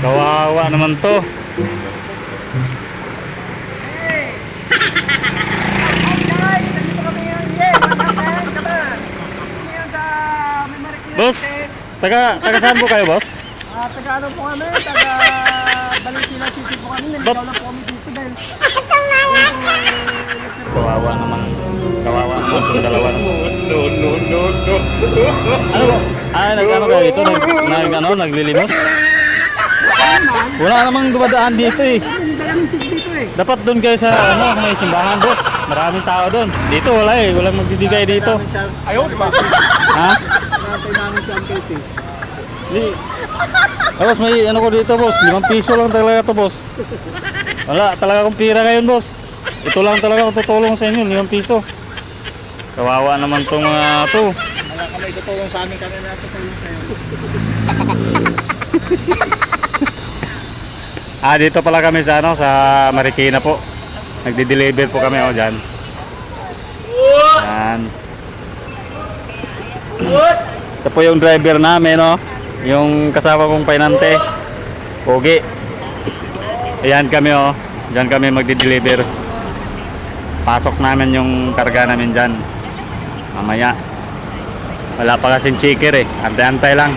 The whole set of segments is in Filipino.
Kawawa naman to. Boss, taga, taga saan po kayo, boss? Ah, taga ano po kami? Taga Valentina City po kami. Naligaw lang po kami dito dahil Kawawa naman. Kawawa naman itong dalawa. No, no, no, no. Ano ba? Ah, nag-ano kayo dito? Nag, nag, ano, naglilimos? Wala namang dumadaan dito eh. Eh. Dapat doon kayo sa ano, may simbahan, boss. Maraming tao doon. Dito wala eh. Walang magbibigay dito. Ayaw, di ba? Ha? Natay namin siya ang KT. Di. Ah, boss, may ano ko dito, boss. Limang piso lang talaga to, boss. Wala, talaga akong pira ngayon, boss. Ito lang talaga tutulong sa inyo, limang piso. Kawawa naman tong mga to. May tutulong sa amin kami na tutulong sa'yo. Ah, dito pala kami sa ano, sa Marikina po. Nagde-deliver po kami oh diyan. Yan. Ito po yung driver namin, no? Yung kasama kong painante. Pogi. Ayan kami, oh. Diyan kami magde-deliver. Pasok namin yung karga namin dyan. Mamaya. Wala pa kasing checker eh. Antay-antay lang.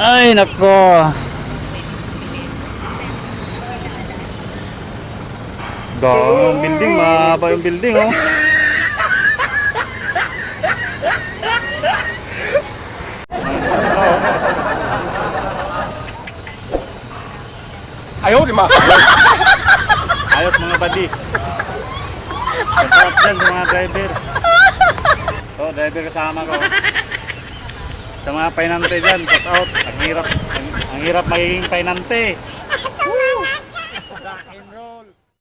Ay, nako. Dong, building, mahaba yung building, oh. Ayaw, di ba? Ayos mga buddy. Sa mga driver. Driver kasama ko. Sa mga painante dyan, shout out. Ang hirap, ang, ang hirap magiging painante.